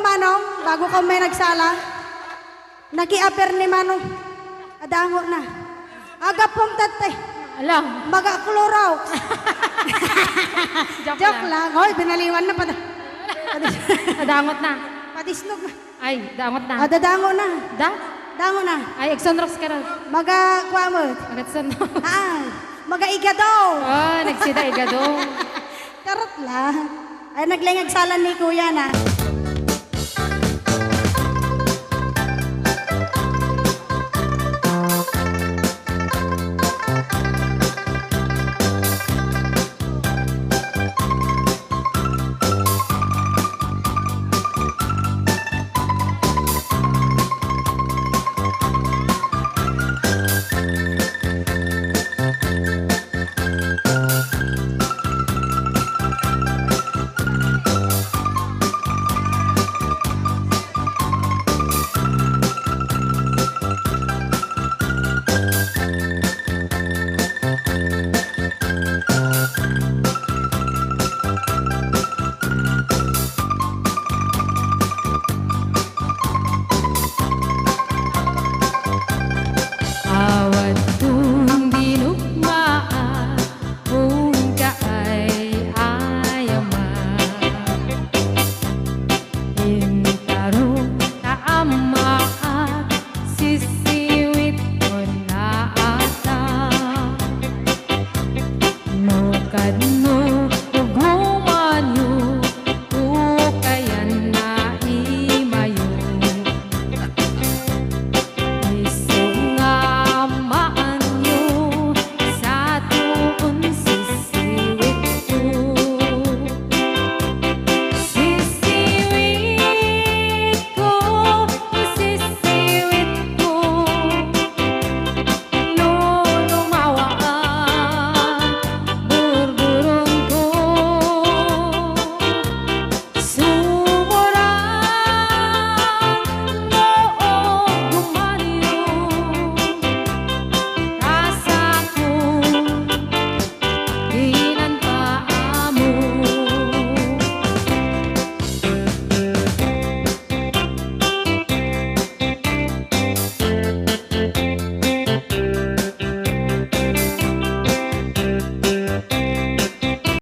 Manong, bago ka may nagsala. Naki-aper ni Manong. Adango na. Aga pong tatay. Alam, Maga-klorox. joke, Joke lang. lang. Hoy, binaliwan na pa. Nadangot na. Patisnog na. Ay, dangot na. Ah, dadango na. Da? Dango na. Ay, Exonrox ka rin. Maga-kwa mo. Agatson. Ah, maga-igadaw. Oh, nagsida igado. Karot lang. Ay, naglingag sala ni kuya na. inside me.